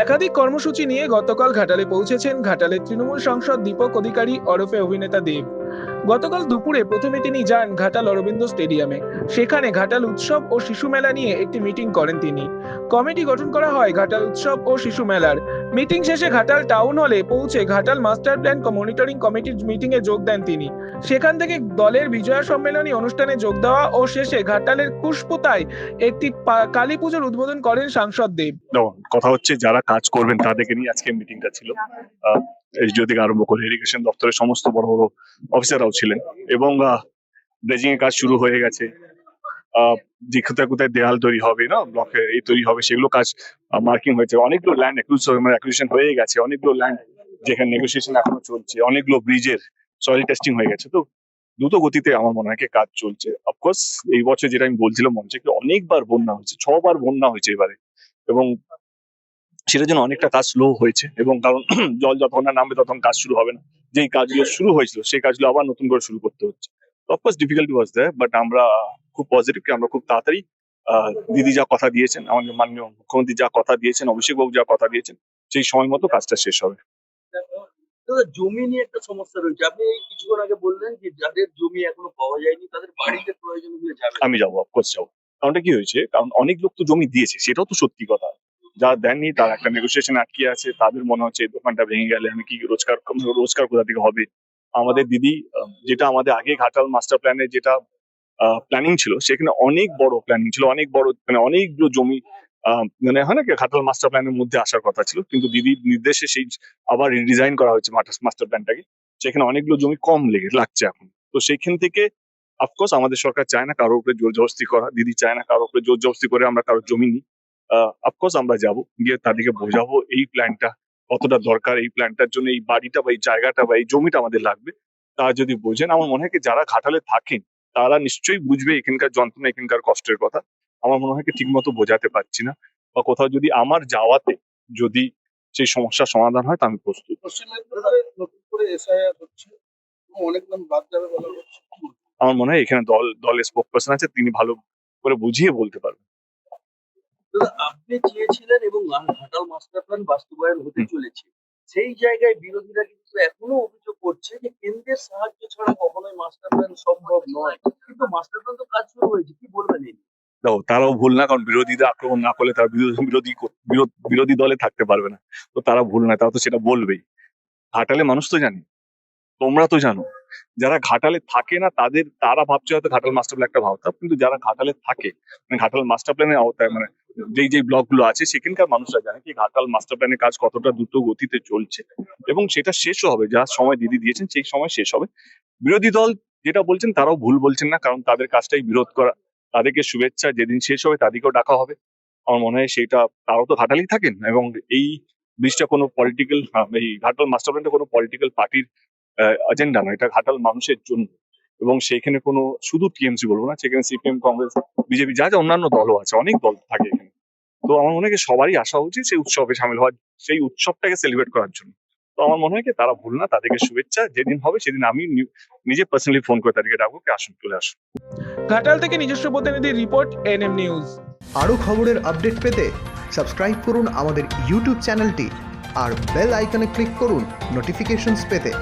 একাধিক কর্মসূচি নিয়ে গতকাল ঘাটালে পৌঁছেছেন ঘাটালের তৃণমূল সাংসদ দীপক অধিকারী ওরফে অভিনেতা দেব। গতকাল দুপুরে প্রথমে তিনি যান ঘাটাল অরবিন্দ স্টেডিয়ামে। সেখানে ঘাটাল উৎসব ও শিশু মেলা নিয়ে একটি মিটিং করেন তিনি। কমিটি গঠন করা হয় ঘাটাল উৎসব ও শিশু মেলার। মিটিং শেষে ঘাটাল টাউন হলে পৌঁছে ঘাটাল মাস্টার প্ল্যান মনিটরিং কমিটির মিটিংয়ে যোগ দেন তিনি। সেখান থেকে দলের বিজয়া সম্মেলনী অনুষ্ঠানে যোগ দেওয়া ও শেষে ঘাটালের কুশপুতায় একটি কালী পুজোর উদ্বোধন করেন সাংসদ দেব। কথা হচ্ছে যারা কাজ করবেন তাদেরকে নিয়ে আজকে মিটিংটা ছিল। এসডিও থেকে আরম্ভ করে ইরিগেশন দপ্তরের সমস্ত বড় বড় অফিসাররাও ছিলেন এবং ড্রেজিং এর কাজ শুরু হয়ে গেছে। যে কোথায় কোথায় দেয়াল তৈরি হবে, না ব্লকে এই তৈরি হবে, সেগুলো কাজ মার্কিং হয়েছে। অনেকগুলো ল্যান্ড মানে অ্যাকুইজিশন হয়ে গেছে। অনেকগুলো ল্যান্ড যেখানে নেগোসিয়েশন এখনও চলছে। অনেকগুলো ব্রিজের সয়েল টেস্টিং হয়ে গেছে। তো দ্রুত গতিতে আমার মনে হয় কাজ চলছে। অফকোর্স এই বছর যেটা আমি বলছিলাম মঞ্চে কি অনেকবার বন্যা হয়েছে, ছবার বন্যা হয়েছে এবারে। এবং সেটার জন্য অনেকটা কাজ স্লো হয়েছে। এবং কারণ জল যতক্ষণ না নামবে, ততক্ষণ কাজ শুরু হবে না। যেই কাজগুলো শুরু হয়েছিল, সেই কাজগুলো আবার নতুন করে শুরু করতে হচ্ছে। অফকোর্স ডিফিকাল্টি ওয়াজ দেয় বাট আমরা খুব পজিটিভ আমরা খুব তাড়াতাড়ি আহ, দিদি যা কথা দিয়েছেন আমাদের মাননীয় মুখ্যমন্ত্রী যা কথা দিয়েছেন অভিষেক বাবু যা কথা দিয়েছেন সেই সময় মতো কাজটা শেষ হবে। জমি নিয়ে একটা সমস্যা রয়েছে। আপনি কিছুক্ষণ আগে বললেন যে যাদের জমি এখনও পাওয়া যায়নি তাদের বাড়িতে প্রয়োজন হলে যাবে। আমি যাব অফকোর্স যাব। কারণটা কি হয়েছে? কারণ অনেক লোক তো জমি দিয়েছে সেটাও তো সত্যি কথা। যারা দেননি তারা একটা নেগোসিয়েশন আটকে আছে তাদের মনে হচ্ছে দোকানটা ভেঙে গেলে আমি কি রোজগার রোজগার কোথা থেকে হবে? আমাদের দিদি যেটা আমাদের আগে ঘাটাল মাস্টার প্ল্যানে যেটা প্ল্যানিং ছিল। সেখানে অনেক বড় প্ল্যানিং ছিল। অনেক বড় মানে অনেকগুলো জমি মানে হয় না ঘাটাল মাস্টার প্ল্যানের মধ্যে আসার কথা ছিল। কিন্তু দিদির নির্দেশে সেই আবার রিডিজাইন করা হয়েছে মাস্টার প্ল্যানটাকে সেখানে অনেকগুলো জমি কম লেগে, লাগছে এখন। তো সেইখান থেকে অফকোর্স আমাদের সরকার চায় না কারোর উপরে জোর জবস্তি করা। দিদি চায় না কারোর উপরে জোর জবস্তি করে আমরা কারোর জমি নিই। অফকোর্স আমরা যাব, গিয়ে তাদেরকে বোঝাবো এই প্ল্যানটা কতটা দরকার, এই প্ল্যানটার জন্য এই বাড়িটা বা এই জায়গাটা বা এই জমিটা আমাদের লাগবে। তারা যদি বোঝেন, আমার মনে হয় যারা ঘাটালে থাকেন তারা নিশ্চয়ই বুঝবে এখানকার যন্ত্রণা এখানকার কষ্টের কথা। আমার মনে হয় ঠিক মতো বোঝাতে পারছি না বা কোথাও যদি আমার যাওয়াতে যদি সেই সমস্যার সমাধান হয় তা আমি প্রস্তুত? আমার মনে হয় এখানে দল দলের স্পোক পার্সন আছে তিনি ভালো করে বুঝিয়ে বলতে পারবেন। আপনি চেয়েছিলেন এবং ঘাটাল মাস্টার প্ল্যান বাস্তবায়ন হতে চলেছে। সেই জায়গায় বিরোধীরা কিন্তু এখনও করছে যে কেন্দ্রের সাহায্য ছাড়া কখনোই মাস্টার প্ল্যান সম্ভব নয়। কিন্তু মাস্টার প্ল্যান তো কাজ শুরু হয়েছে, কি বলবেন এই দেখো, তারাও ভুল না, কারণ বিরোধীরা আক্রমণ না করলে তারা বিরোধী বিরোধী বিরোধী দলে থাকতে পারবে না। তো তারা ভুল না, তারা তো সেটা বলবেই। ঘাটালে মানুষ তো জানে, তোমরা তো জানো। যারা ঘাটালে থাকে না, তাদের, তারা ভাবছে হয়তো ঘাটাল মাস্টার প্ল্যান একটা ভাবতাম, কিন্তু যারা ঘাটালে থাকে মানে ঘাটাল মাস্টার প্ল্যানের আওতায় মানে যেই যেই ব্লকগুলো আছে, সেখানকার মানুষরা জানে কি ঘাটাল মাস্টার প্ল্যানের কাজ কতটা দ্রুত গতিতে চলছে। এবং সেটা শেষও হবে, যা সময় দিদি দিয়েছেন, সেই সময় শেষ হবে। বিরোধী দল যেটা বলছেন, তারাও ভুল বলছেন না, কারণ তাদের কাজটাই বিরোধ করা। তাদেরকে শুভেচ্ছা, যেদিন শেষ হবে, তাদেরকেও ডাকা হবে। আমার মনে হয় সেটা, তারাও তো ঘাটালেই থাকেন, এবং এই ব্রিজটা কোনো পলিটিক্যাল এই ঘাটাল মাস্টার প্ল্যানটা কোনো পলিটিক্যাল পার্টির এজেন্ডা নয়, এটা ঘাটাল মানুষের জন্য। এবং সেখানে কোনো, শুধু টিএমসি বলব না, সেখানে সিপিএম কংগ্রেস বিজেপি যা যা অন্যান্য দলও আছে, অনেক দল থাকে তো আমার মনে হয় সবারই আসা উচিত সেই উৎসবে সামিল হওয়ার সেই উৎসবটাকে সেলিব্রেট করার জন্য। তো আমার মনে হয় কি তারা ভুল না তাদেরকে শুভেচ্ছা যেদিন হবে সেদিন আমি নিজে পার্সোনালি ফোন করে তাদেরকে ডাকবো কি আসুন চলে আসুন ঘাটাল থেকে নিজস্ব প্রতিনিধি রিপোর্ট এনএম নিউজ আরও খবরের আপডেট পেতে সাবস্ক্রাইব করুন আমাদের ইউটিউব চ্যানেলটি আর বেল আইকনে ক্লিক করুন নোটিফিকেশনস পেতে।